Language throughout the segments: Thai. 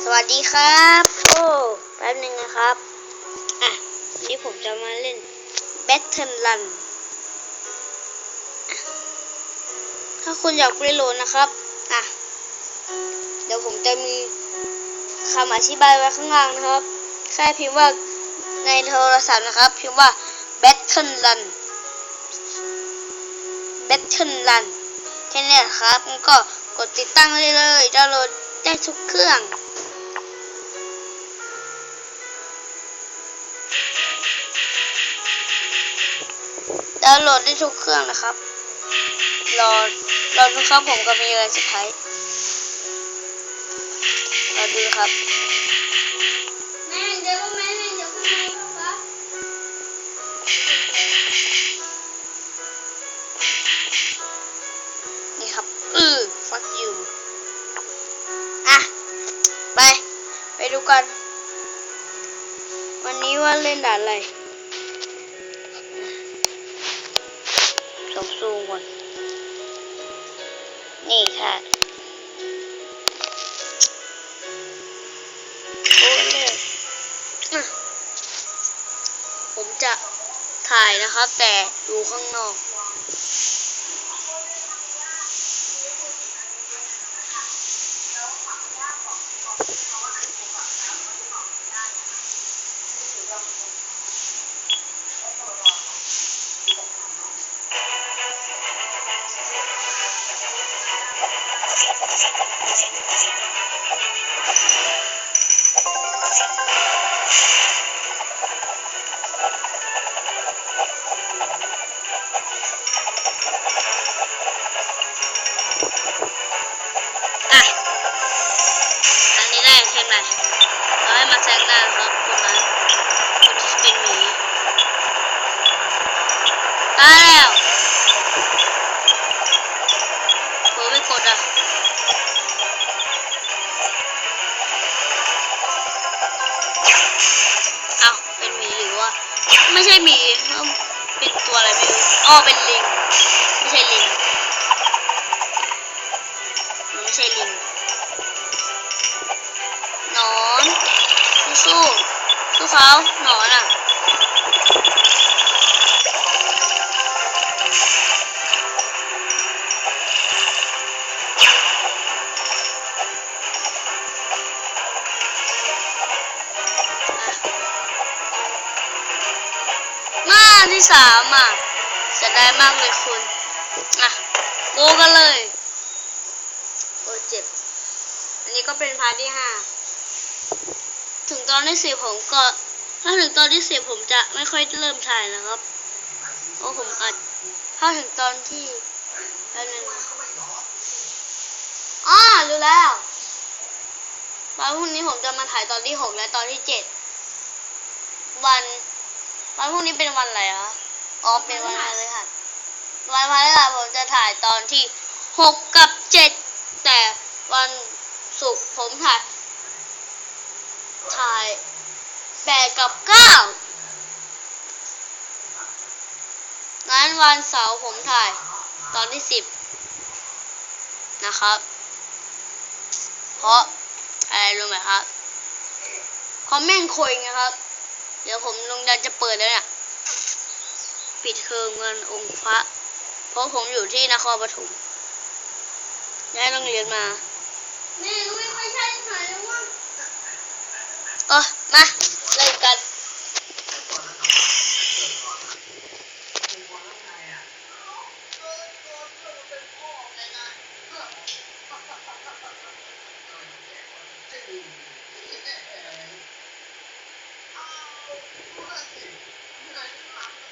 สวัสดีครับ โอ้แป๊บหนึงนะครับ อะวันนี้ผมจะมาเล่น Battle Run ถ้าคุณอยากไปโหลดนะครับ อะ เดี๋ยวผมจะมีคำอธิบายไว้ข้างล่างนะครับ แค่พิมพ์ว่าในโทรศัพท์นะครับ พิมพ์ว่า Battle Run Battle Run แค่นี้ครับก็กดติดตั้งได้เลยดาวน์โหลดได้ทุกเครื่อง ดาวน์โหลดได้ทุกเครื่องนะครับ รอรอดูครับผมก็มีอะไรเซอร์ไพรส์รอดูครับแม่เดี๋ยวแม่เดี๋ยวคุณแม่ครับนี่ครับ อือ fuck you อะ ไป ไปดูกัน วันนี้ว่าเล่นด่านอะไร นี่ค่ะโอ้เลยอะผมจะถ่ายนะครับ แต่ดูข้างนอก อ่ ไม่ใช่ลิงมันไม่ใช่ลิงนอนสู้สู้เขาหนอนอะมาที่สามอะ เสียดายมากเลยคุณอะโกกันเลยโอ้เจ็บ อันนี้ก็เป็นพาร์ทที่ห้าถึงตอนที่สิบผมก็ถ้าถึงตอนที่สิบผมจะไม่ค่อยเริ่มถ่ายนะครับเพราะผมอัดถ้าถึงตอนที่อันนึงอ๋อรู้แล้ววันพรุ่งนี้ผมจะมาถ่ายตอนที่หกและตอนที่เจ็ดวันวันพรุ่งนี้เป็นวันอะไรอะ อ๋อเป็นวันพฤหัสวันพฤหัสผมจะถ่ายตอนที่หกกับเจ็ดแต่วันศุกร์ผมถ่าย ถ่ายแปดกับเก้างั้นวันเสาร์ผมถ่ายตอนที่สิบนะครับ เพราะอะไรรู้ไหมครับ คอมเมนต์คุยไงครับ เดี๋ยวผมลงดันจะเปิดแล้วเนี่ย ปิดเทอมเงินองค์พระ เพราะผมอยู่ที่นครปฐมย้ายโรงเรียนมา แม่ก็ไม่ค่อยใช่หน่อยแล้วว่าเออมาเริ่มกันแ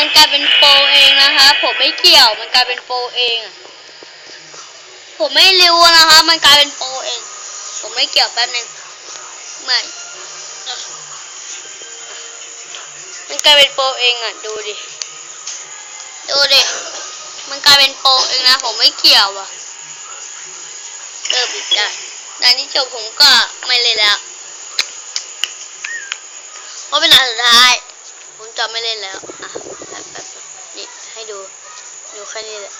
มันกลายเป็นโปรเองนะคะผมไม่เกี่ยว มันกลายเป็นโปรเอง ผมไม่รู้นะคะ มันกลายเป็นโปรเอง ผมไม่เกี่ยวแป๊บนึงไม่มันกลายเป็นโปรเองอะ ดูดิ ดูดิ มันกลายเป็นโปรเองนะ ผมไม่เกี่ยวอะเลิกอีกได้ด่านที่จบผมก็ไม่เลยแล้วเพราะเป็นอันสุดท้าย จะไม่เล่นแล้ว อะแบบแบบนี่ให้ดู ดูแค่นี้แหละ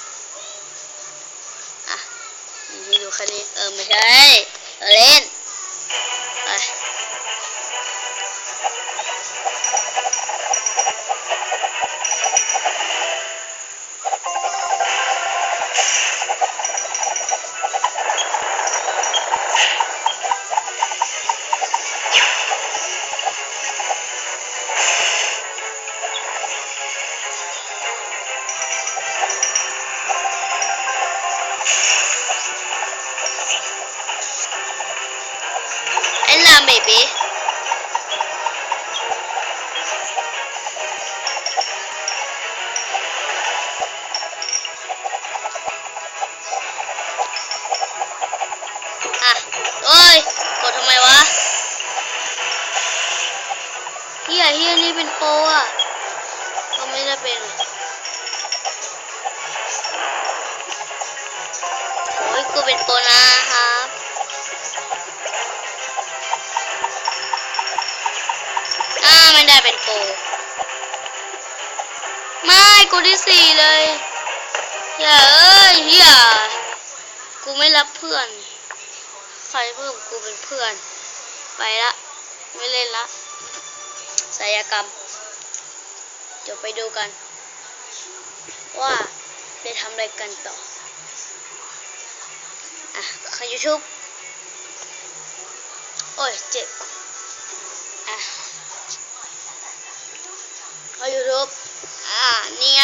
อะ นี่ให้ดูแค่นี้ เออไม่ใช่เออเล่ ไอ้ลามเบบีอะโอ้ยกดทำไมวะเฮียเฮียนี่เป็นโปรอะก็ไม่ได้เป็นโอ้ยกูเป็นโปรนะครับ เป็นโปรไม่กูที่สี่เลยอย่าเอ้ยเฮียกูไม่รับเพื่อน ใครเพิ่มกูเป็นเพื่อน ไปละ ไม่เล่นละศิลกรรม เดี๋ยวไปดูกัน ว่าได้ทำอะไรกันต่อ อะข้า YouTube โอ้ยเจ็บ อะ เข้า YouTube อ่า นี่ไง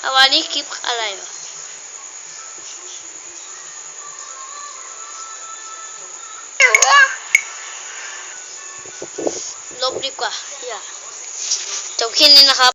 เอาวันนี้คลิปอะไรวะลบดีกว่าอย่าจบคลิปนี้นะครับ